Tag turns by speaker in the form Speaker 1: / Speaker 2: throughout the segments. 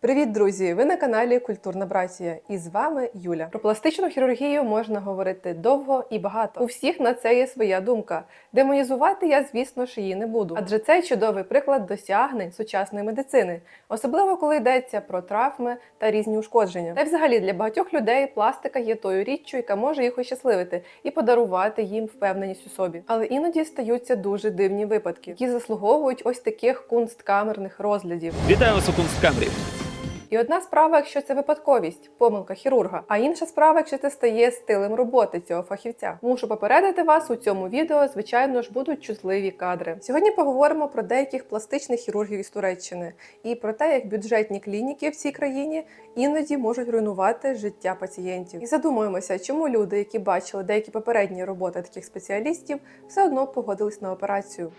Speaker 1: Привіт, друзі! Ви на каналі Культурна Братія і з вами Юля. Про пластичну хірургію можна говорити довго і багато. У всіх на це є своя думка. Демонізувати я, звісно ж, її не буду, адже це чудовий приклад досягнень сучасної медицини, особливо коли йдеться про травми та різні ушкодження. Та й взагалі для багатьох людей пластика є тою річчю, яка може їх ощасливити і подарувати їм впевненість у собі. Але іноді стаються дуже дивні випадки, які заслуговують ось таких кунсткамерних розглядів.
Speaker 2: Вітаю вас у кунсткамері.
Speaker 1: І одна справа, якщо це випадковість, помилка хірурга, а інша справа, якщо це стає стилем роботи цього фахівця. Мушу попередити вас у цьому відео, звичайно ж, будуть чутливі кадри. Сьогодні поговоримо про деяких пластичних хірургів із Туреччини і про те, як бюджетні клініки в цій країні іноді можуть руйнувати життя пацієнтів. І задумуємося, чому люди, які бачили деякі попередні роботи таких спеціалістів, все одно погодились на операцію.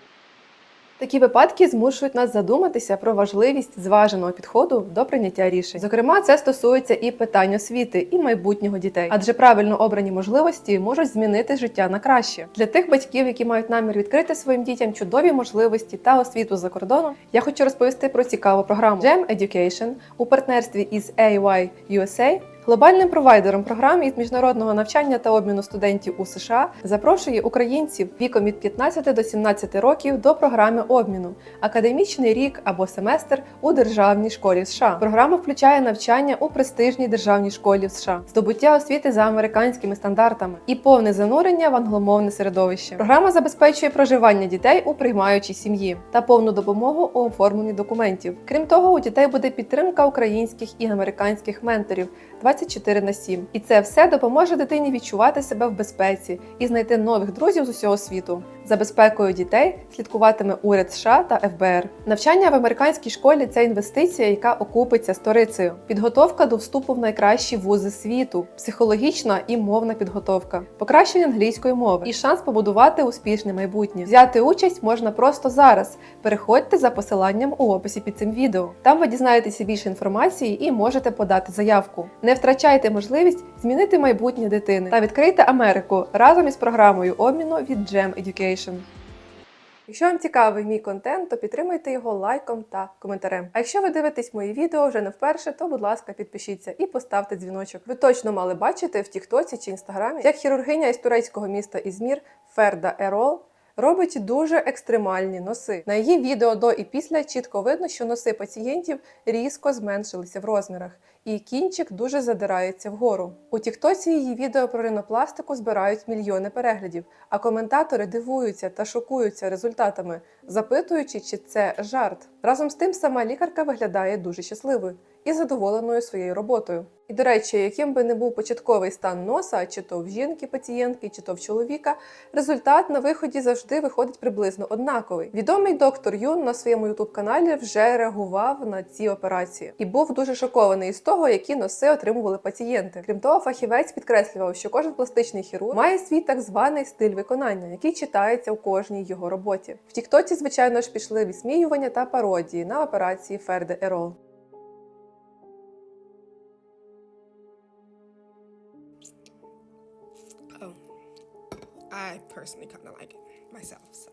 Speaker 1: Такі випадки змушують нас задуматися про важливість зваженого підходу до прийняття рішень. Зокрема, це стосується і питань освіти, і майбутнього дітей, адже правильно обрані можливості можуть змінити життя на краще. Для тих батьків, які мають намір відкрити своїм дітям чудові можливості та освіту за кордоном, я хочу розповісти про цікаву програму GEM Education у партнерстві із AY USA Глобальним провайдером програм із міжнародного навчання та обміну студентів у США запрошує українців віком від 15 до 17 років до програми обміну академічний рік або семестр у державній школі США. Програма включає навчання у престижній державній школі в США, здобуття освіти за американськими стандартами і повне занурення в англомовне середовище. Програма забезпечує проживання дітей у приймаючій сім'ї та повну допомогу у оформленні документів. Крім того, у дітей буде підтримка українських і американських менторів. 24 на 7. І це все допоможе дитині відчувати себе в безпеці і знайти нових друзів з усього світу. За безпекою дітей слідкуватиме уряд США та ФБР. Навчання в американській школі це інвестиція, яка окупиться сторицею. Підготовка до вступу в найкращі вузи світу, психологічна і мовна підготовка, покращення англійської мови і шанс побудувати успішне майбутнє. Взяти участь можна просто зараз. Переходьте за посиланням у описі під цим відео. Там ви дізнаєтеся більше інформації і можете подати заявку. Не втрачайте можливість змінити майбутнє дитини та відкрийте Америку разом із програмою обміну від GEM Education. Якщо вам цікавий мій контент, то підтримуйте його лайком та коментарем. А якщо ви дивитесь мої відео вже не вперше, то будь ласка, підпишіться і поставте дзвіночок. Ви точно мали бачити в Тіктоці чи Інстаграмі, як хірургиня із турецького міста Ізмір Ферда Ерол робить дуже екстремальні носи. На її відео до і після чітко видно, що носи пацієнтів різко зменшилися в розмірах, і кінчик дуже задирається вгору. У Тіктоці її відео про ринопластику збирають мільйони переглядів, а коментатори дивуються та шокуються результатами, запитуючи, чи це жарт. Разом з тим, сама лікарка виглядає дуже щасливою і задоволеною своєю роботою. І до речі, яким би не був початковий стан носа, чи то в жінки пацієнтки, чи то в чоловіка, результат на виході завжди виходить приблизно однаковий. Відомий доктор Юн на своєму ютуб каналі вже реагував на ці операції і був дуже шокований із того, які носи отримували пацієнти. Крім того, фахівець підкреслював, що кожен пластичний хірург має свій так званий стиль виконання, який читається у кожній його роботі. В Тіктоці, звичайно ж, пішли висміювання та пародії на операції Ферде Ерол.
Speaker 3: I personally kind of like it myself. So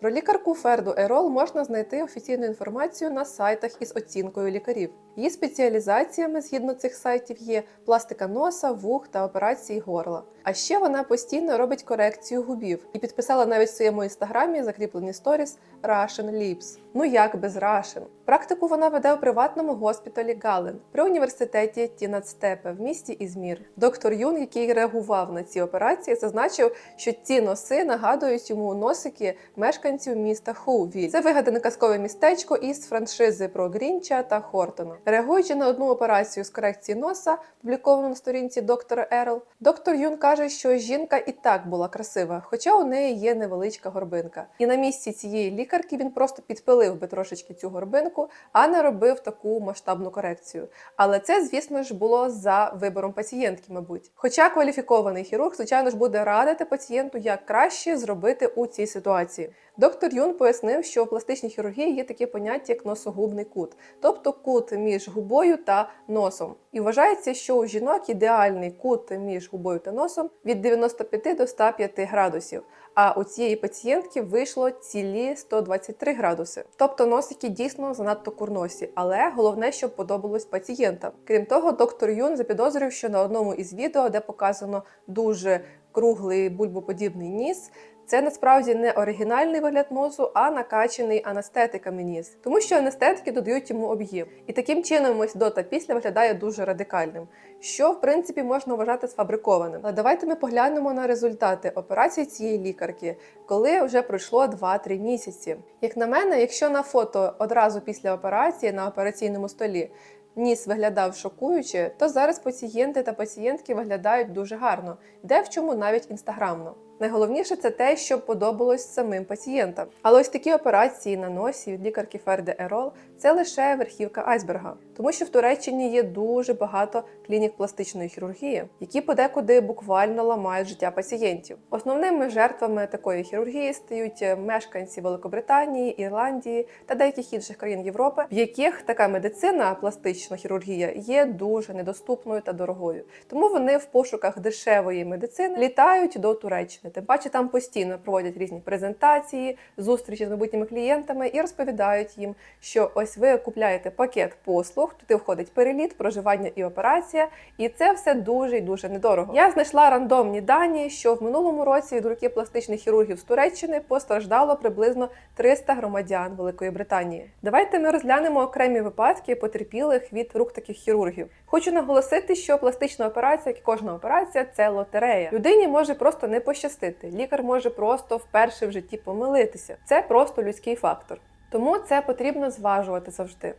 Speaker 1: Про лікарку Ферду Ерол можна знайти офіційну інформацію на сайтах із оцінкою лікарів. Її спеціалізаціями згідно цих сайтів є пластика носа, вух та операції горла. А ще вона постійно робить корекцію губів і підписала навіть в своєму інстаграмі закріплені сторіс Russian Lips. Ну як без Russian? Практику вона веде у приватному госпіталі Гален при університеті Тінацтепе в місті Ізмір. Доктор Юн, який реагував на ці операції, зазначив, що ці носи нагадують йому носики мешканців міста Хоувіль. Це вигадане казкове містечко із франшизи про Грінча та Хортона. Реагуючи на одну операцію з корекції носа, публіковану на сторінці доктора Ерл, доктор Юн каже, що жінка і так була красива, хоча у неї є невеличка горбинка. І на місці цієї лікарки він просто підпилив би трошечки цю горбинку, а не робив таку масштабну корекцію. Але це, звісно ж, було за вибором пацієнтки, мабуть. Хоча кваліфікований хірург, звичайно ж, буде радити пацієнту, як краще зробити у цій ситуації. Доктор Юн пояснив, що в пластичній хірургії є таке поняття як носогубний кут, тобто кут між губою та носом. І вважається, що у жінок ідеальний кут між губою та носом від 95 до 105 градусів. А у цієї пацієнтки вийшло цілі 123 градуси. Тобто носики дійсно занадто курносі, але головне, щоб подобалось пацієнтам. Крім того, доктор Юн запідозрив, що на одному із відео, де показано дуже круглий бульбоподібний ніс, це насправді не оригінальний вигляд носу, а накачаний анестетиками ніс, тому що анестетики додають йому об'єм. І таким чином ось до та після виглядає дуже радикальним, що в принципі можна вважати сфабрикованим. Але давайте ми поглянемо на результати операції цієї лікарки, коли вже пройшло 2-3 місяці. Як на мене, якщо на фото одразу після операції на операційному столі ніс виглядав шокуюче, то зараз пацієнти та пацієнтки виглядають дуже гарно, де в чому навіть інстаграмно. Найголовніше це те, що подобалось самим пацієнтам. Але ось такі операції на носі від лікарки Ферде Ерол це лише верхівка айсберга, тому що в Туреччині є дуже багато клінік пластичної хірургії, які подекуди буквально ламають життя пацієнтів. Основними жертвами такої хірургії стають мешканці Великобританії, Ірландії та деяких інших країн Європи, в яких така медицина, пластична хірургія, є дуже недоступною та дорогою. Тому вони в пошуках дешевої медицини літають до Туреччини. Тим паче там постійно проводять різні презентації, зустрічі з майбутніми клієнтами і розповідають їм, що ось ви купляєте пакет послуг, туди входить переліт, проживання і операція, і це все дуже і дуже недорого. Я знайшла рандомні дані, що в минулому році від руки пластичних хірургів з Туреччини постраждало приблизно 300 громадян Великої Британії. Давайте ми розглянемо окремі випадки потерпілих від рук таких хірургів. Хочу наголосити, що пластична операція, як і кожна операція, це лотерея. Людині може просто не пощастити. Лікар може просто вперше в житті помилитися. Це просто людський фактор. Тому це потрібно зважувати завжди.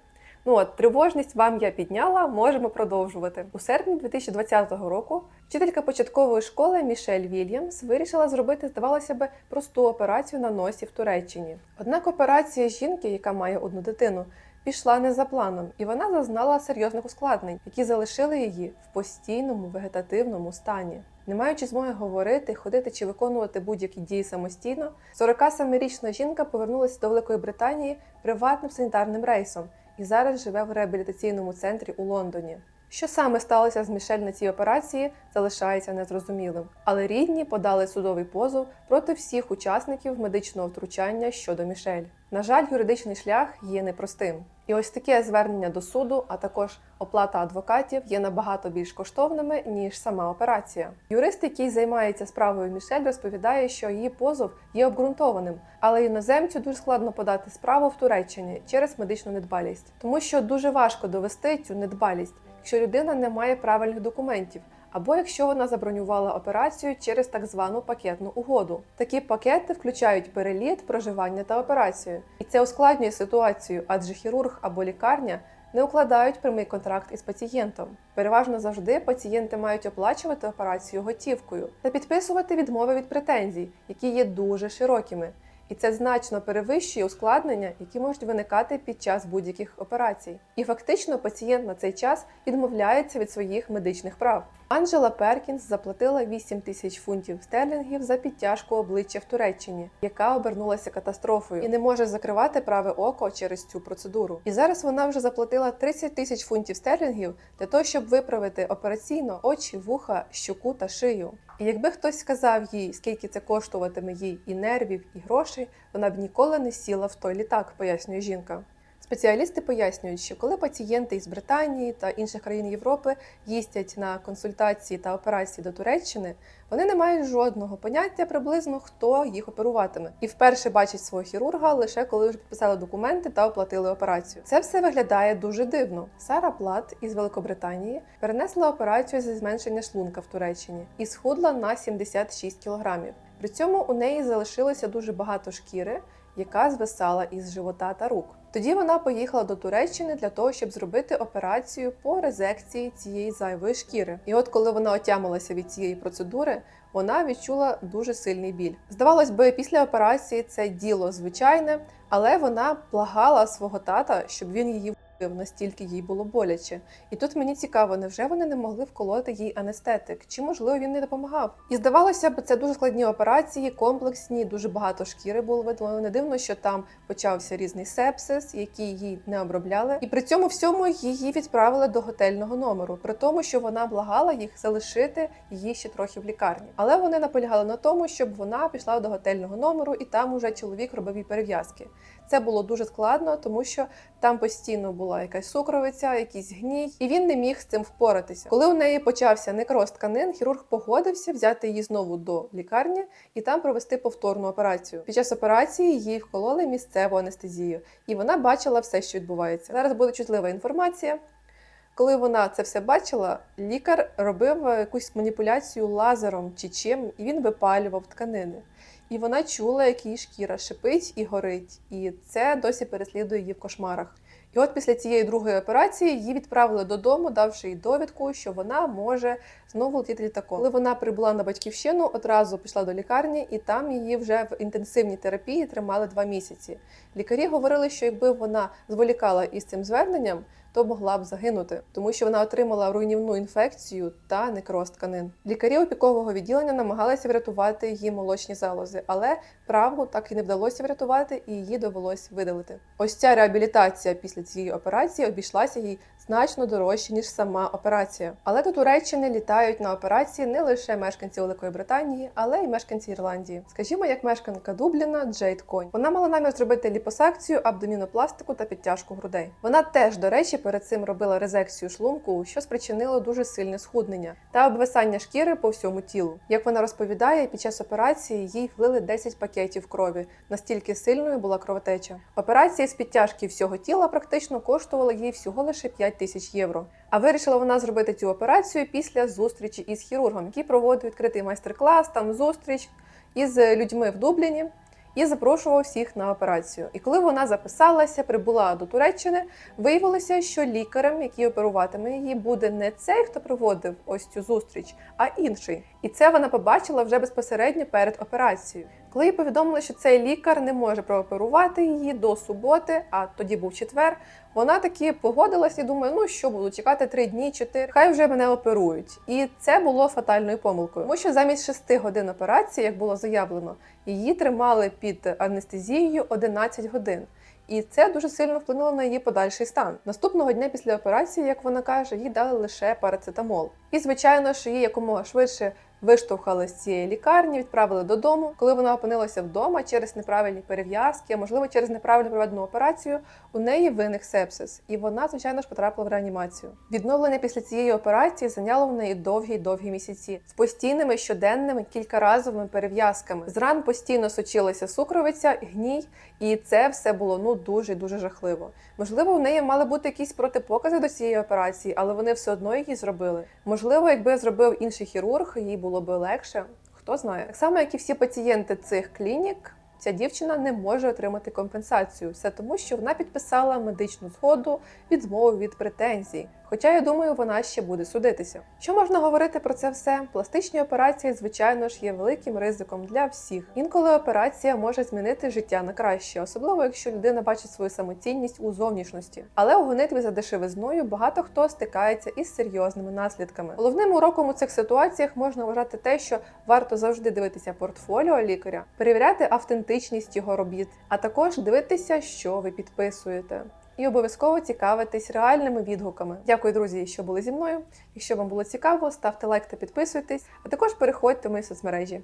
Speaker 1: Ну от тривожність вам я підняла, можемо продовжувати. У серпні 2020 року вчителька початкової школи Мішель Вільямс вирішила зробити, здавалося би, просту операцію на носі в Туреччині. Однак операція жінки, яка має одну дитину, пішла не за планом, і вона зазнала серйозних ускладнень, які залишили її в постійному вегетативному стані. Не маючи змоги говорити, ходити чи виконувати будь-які дії самостійно, 47-річна жінка повернулася до Великої Британії приватним санітарним рейсом і зараз живе в реабілітаційному центрі у Лондоні. Що саме сталося з Мішель на цій операції, залишається незрозумілим. Але рідні подали судовий позов проти всіх учасників медичного втручання щодо Мішель. На жаль, юридичний шлях є непростим. І ось таке звернення до суду, а також оплата адвокатів є набагато більш коштовними ніж сама операція. Юрист, який займається справою Мішель, розповідає, що її позов є обґрунтованим, але іноземцю дуже складно подати справу в Туреччині через медичну недбалість, тому що дуже важко довести цю недбалість, якщо людина не має правильних документів. Або якщо вона забронювала операцію через так звану пакетну угоду. Такі пакети включають переліт, проживання та операцію. І це ускладнює ситуацію, адже хірург або лікарня не укладають прямий контракт із пацієнтом. Переважно завжди пацієнти мають оплачувати операцію готівкою та підписувати відмови від претензій, які є дуже широкими. І це значно перевищує ускладнення, які можуть виникати під час будь-яких операцій. І фактично пацієнт на цей час відмовляється від своїх медичних прав. Анджела Перкінс заплатила 8 тисяч фунтів стерлінгів за підтяжку обличчя в Туреччині, яка обернулася катастрофою, і не може закривати праве око через цю процедуру. І зараз вона вже заплатила 30 тисяч фунтів стерлінгів для того, щоб виправити операційно очі, вуха, щоку та шию. І якби хтось сказав їй, скільки це коштуватиме їй і нервів, і грошей, вона б ніколи не сіла в той літак, пояснює жінка. Спеціалісти пояснюють, що коли пацієнти із Британії та інших країн Європи їздять на консультації та операції до Туреччини, вони не мають жодного поняття приблизно хто їх оперуватиме, і вперше бачать свого хірурга лише коли вже підписали документи та оплатили операцію. Це все виглядає дуже дивно. Сара Плат із Великобританії перенесла операцію зі зменшення шлунка в Туреччині і схудла на 76 кілограмів. При цьому у неї залишилося дуже багато шкіри, яка звисала із живота та рук. Тоді вона поїхала до Туреччини для того, щоб зробити операцію по резекції цієї зайвої шкіри. І от коли вона отямилася від цієї процедури, вона відчула дуже сильний біль. Здавалось би, після операції це діло звичайне, але вона благала свого тата, щоб він її настільки їй було боляче. І тут мені цікаво, невже вони не могли вколоти їй анестетик? Чи можливо він не допомагав? І здавалося б, це дуже складні операції, комплексні, дуже багато шкіри було видно. Не дивно, що там почався різний сепсис, який їй не обробляли. І при цьому всьому її відправили до готельного номеру, при тому, що вона благала їх залишити її ще трохи в лікарні. Але вони наполягали на тому, щоб вона пішла до готельного номеру, і там уже чоловік робив їй перев'язки. Це було дуже складно, тому що там постійно була якась сукровиця, якийсь гній, і він не міг з цим впоратися. Коли у неї почався некроз тканин, хірург погодився взяти її знову до лікарні і там провести повторну операцію. Під час операції їй вкололи місцеву анестезію, і вона бачила все, що відбувається. Зараз буде чутлива інформація. Коли вона це все бачила, лікар робив якусь маніпуляцію лазером чи чим, і він випалював тканини. І вона чула, як її шкіра шипить і горить, і це досі переслідує її в кошмарах. І от після цієї другої операції її відправили додому, давши їй довідку, що вона може знову летіти літаком. Коли вона прибула на батьківщину, одразу пішла до лікарні, і там її вже в інтенсивній терапії тримали два місяці. Лікарі говорили, що якби вона зволікала із цим зверненням, то могла б загинути, тому що вона отримала руйнівну інфекцію та некроз тканин. Лікарі опікового відділення намагалися врятувати її молочні залози, але правду так і не вдалося врятувати, і її довелось видалити. Ось ця реабілітація після цієї операції обійшлася їй значно дорожче ніж сама операція. Але до Туреччини літають на операції не лише мешканці Великої Британії, але й мешканці Ірландії. Скажімо, як мешканка Дубліна Джейд Конь. Вона мала намір зробити ліпосакцію, абдомінопластику та підтяжку грудей. Вона теж, до речі, перед цим робила резекцію шлунку, що спричинило дуже сильне схуднення та обвисання шкіри по всьому тілу. Як вона розповідає, під час операції їй влили 10 пакетів крові. Настільки сильною була кровотеча. Операція з підтяжки всього тіла практично коштувала їй всього лише 5 тисяч євро. А вирішила вона зробити цю операцію після зустрічі із хірургом, який проводив відкритий майстер-клас, там зустріч із людьми в Дубліні і запрошував всіх на операцію. І коли вона записалася, прибула до Туреччини, виявилося, що лікарем, який оперуватиме її, буде не цей, хто проводив ось цю зустріч, а інший. І це вона побачила вже безпосередньо перед операцією. Коли їй повідомили, що цей лікар не може прооперувати її до суботи, а тоді був четвер, вона таки погодилась і думає, ну що буду чекати три дні, чотири, хай вже мене оперують. І це було фатальною помилкою, тому що замість шести годин операції, як було заявлено, її тримали під анестезією 11 годин. І це дуже сильно вплинуло на її подальший стан. Наступного дня після операції, як вона каже, їй дали лише парацетамол. І звичайно, що її якомога швидше виштовхали з цієї лікарні, відправили додому. Коли вона опинилася вдома через неправильні перев'язки, а можливо через неправильно проведену операцію, у неї виник сепсис, і вона, звичайно ж, потрапила в реанімацію. Відновлення після цієї операції зайняло в неї довгі-довгі місяці з постійними щоденними кількаразовими перев'язками. З ран постійно сочилася сукровиця, гній, і це все було ну дуже дуже жахливо. Можливо, у неї мали бути якісь протипокази до цієї операції, але вони все одно її зробили. Можливо, якби зробив інший хірург, їй було би легше. Хто знає, так само, як і всі пацієнти цих клінік. Ця дівчина не може отримати компенсацію. Все тому, що вона підписала медичну згоду, відмову від претензій. Хоча я думаю, вона ще буде судитися. Що можна говорити про це все? Пластичні операції, звичайно ж, є великим ризиком для всіх. Інколи операція може змінити життя на краще, особливо якщо людина бачить свою самоцінність у зовнішності. Але у гонитві за дешевизною багато хто стикається із серйозними наслідками. Головним уроком у цих ситуаціях можна вважати те, що варто завжди дивитися портфоліо лікаря, перевіряти автентичність його робіт, а також дивитися, що ви підписуєте. І обов'язково цікавитись реальними відгуками. Дякую, друзі, що були зі мною. Якщо вам було цікаво, ставте лайк та підписуйтесь, а також переходьте в мої соцмережі.